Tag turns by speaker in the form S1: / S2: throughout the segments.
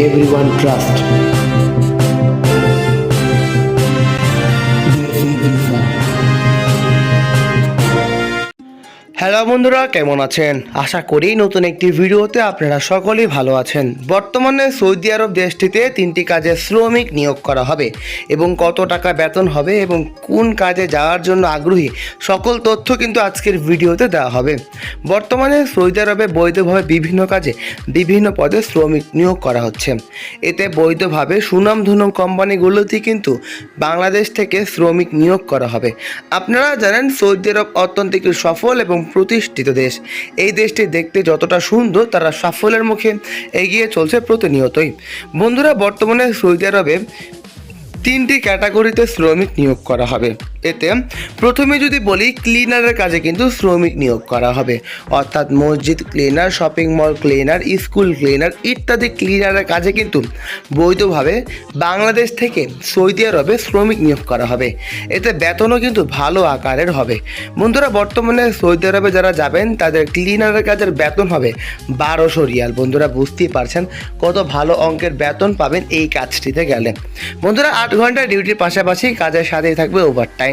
S1: everyone trusts.
S2: Hello বন্ধুরা, কেমন আছেন? আশা করি নতুন একটি ভিডিওতে আপনারা সকলেই ভালো আছেন। বর্তমানে সৌদি আরব দেশটিতে তিনটি কাজে শ্রমিক নিয়োগ করা হবে এবং কত টাকা বেতন হবে এবং কোন কাজে যাওয়ার জন্য আগ্রহী সকল তথ্য কিন্তু আজকের ভিডিওতে দেওয়া হবে। বর্তমানে সৌদি আরবে বৈধভাবে বিভিন্ন কাজে বিভিন্ন পদে শ্রমিক নিয়োগ করা হচ্ছে। এতে বৈধভাবে সুনামধন্য কোম্পানিগুলোতে কিন্তু বাংলাদেশ থেকে শ্রমিক নিয়োগ করা হবে। আপনারা জানেন সৌদি আরব অত্যন্ত সফল এবং প্রতিষ্ঠিত দেশ। এই দেশটি দেখতে যতটা সুন্দর, তারা সাফল্যের মুখে এগিয়ে চলছে প্রতিনিয়তই। বন্ধুরা, বর্তমানে সৌদি আরবে তিনটি ক্যাটাগরিতে শ্রমিক নিয়োগ করা হবে। এতে প্রথমে যদি বলি ক্লিনারের কাজে কিন্তু শ্রমিক নিয়োগ করা হবে। অর্থাৎ মসজিদ cleaner, shopping mall cleaner, school cleaner ইত্যাদি ক্লিনারের কাজে কিন্তু বৈধভাবে বাংলাদেশ থেকে সৌদি আরবে শ্রমিক নিয়োগ করা হবে। এতে বেতনও কিন্তু ভালো আকারের হবে। বন্ধুরা, বর্তমানে সৌদি আরবে যারা যাবেন, তাদের ক্লিনারের কাজের বেতন হবে বারোশো রিয়াল। বন্ধুরা, বুঝতেই পারছেন কত ভালো অঙ্কের বেতন পাবেন এই কাজটিতে গেলে। বন্ধুরা, আট ঘণ্টা ডিউটির পাশাপাশি কাজের সাথেই থাকবে ওভার টাইম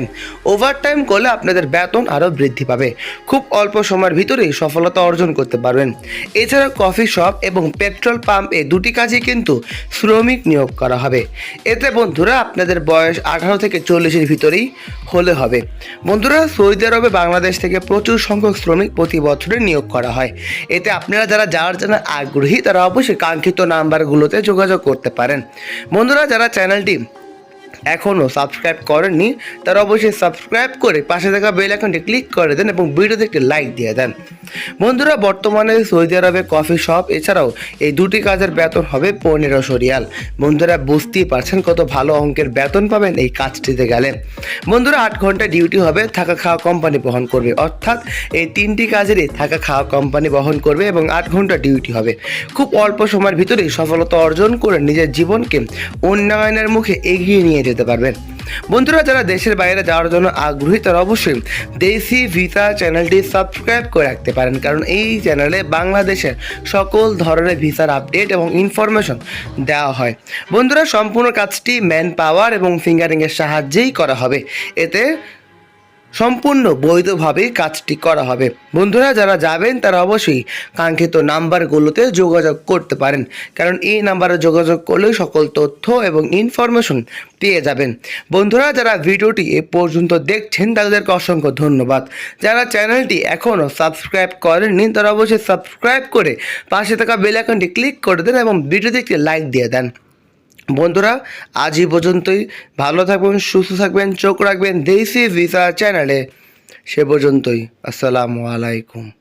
S2: ওভার টাইম করলে আপনাদের বেতন আরও বৃদ্ধি পাবে। খুব অল্প সময়ের ভিতরেই সফলতা অর্জন করতে পারবেন। এছাড়া কফি শপ এবং পেট্রোল পাম্প এই দুটি কাজে কিন্তু শ্রমিক নিয়োগ করা হবে। এতে বন্ধুরা আপনাদের বয়স আঠারো থেকে চল্লিশের ভিতরেই হলে হবে। বন্ধুরা সৌদি আরবে বাংলাদেশ থেকে প্রচুর সংখ্যক শ্রমিক প্রতি বছরে নিয়োগ করা হয়। এতে আপনারা যারা যাওয়ার জন্য আগ্রহী তারা অবশ্যই কাঙ্ক্ষিত নাম্বারগুলোতে যোগাযোগ করতে পারেন। বন্ধুরা যারা চ্যানেলটি এখনও সাবস্ক্রাইব করেননি, তারা অবশ্যই সাবস্ক্রাইব করে পাশে থাকা বেল আইকনটি ক্লিক করে দেন এবং ভিডিওতে একটি লাইক দিয়ে দেন। বন্ধুরা, বর্তমানে সৌদি আরবে কফি শপ এছাড়াও এই দুটি কাজের বেতন হবে পনেরোশো রিয়াল। বন্ধুরা, বুঝতেই পারছেন কত ভালো অঙ্কের বেতন পাবেন এই কাজটিতে গেলে। বন্ধুরা, আট ঘণ্টা ডিউটি হবে, থাকা খাওয়া কোম্পানি বহন করবে। অর্থাৎ এই তিনটি কাজেরই থাকা খাওয়া কোম্পানি বহন করবে এবং আট ঘণ্টা ডিউটি হবে। খুব অল্প সময়ের ভিতরেই সফলতা অর্জন করে নিজের জীবনকে উন্নয়নের মুখে এগিয়ে নিয়ে যেতে পারবেন। বন্ধুরা, যারা দেশের বাইরে যাওয়ার জন্য আগ্রহী, তারা অবশ্যই দেশি ভিসা চ্যানেলটি সাবস্ক্রাইব করে রাখতে পারেন। কারণ এই চ্যানেলে বাংলাদেশের সকল ধরনের ভিসার আপডেট এবং ইনফরমেশন দেওয়া হয়। বন্ধুরা, সম্পূর্ণ কাজটি ম্যান পাওয়ার এবং ফিঙ্গারিংয়ের সাহায্যেই করা হবে। এতে সম্পূর্ণ বৈধভাবে কাজটি করা হবে। বন্ধুরা, যারা যাবেন, তারা অবশ্যই কাঙ্ক্ষিত নাম্বারগুলোতে যোগাযোগ করতে পারেন। কারণ এই নাম্বারে যোগাযোগ করলে সকল তথ্য এবং ইনফরমেশন পেয়ে যাবেন। বন্ধুরা, যারা ভিডিওটি এ পর্যন্ত দেখছেন, তাদেরকে অসংখ্য ধন্যবাদ। যারা চ্যানেলটি এখনও সাবস্ক্রাইব করেননি, তারা অবশ্যই সাবস্ক্রাইব করে পাশে থাকা বেল ক্লিক করে দেন এবং ভিডিওতে একটি লাইক দিয়ে দেন। বন্ধুরা, আজ এই পর্যন্তই। ভালো থাকবেন, সুস্থ থাকবেন, চোখ রাখবেন। দেশি ভিসা চ্যানেলে। সে পর্যন্তই। আসসালামু আলাইকুম।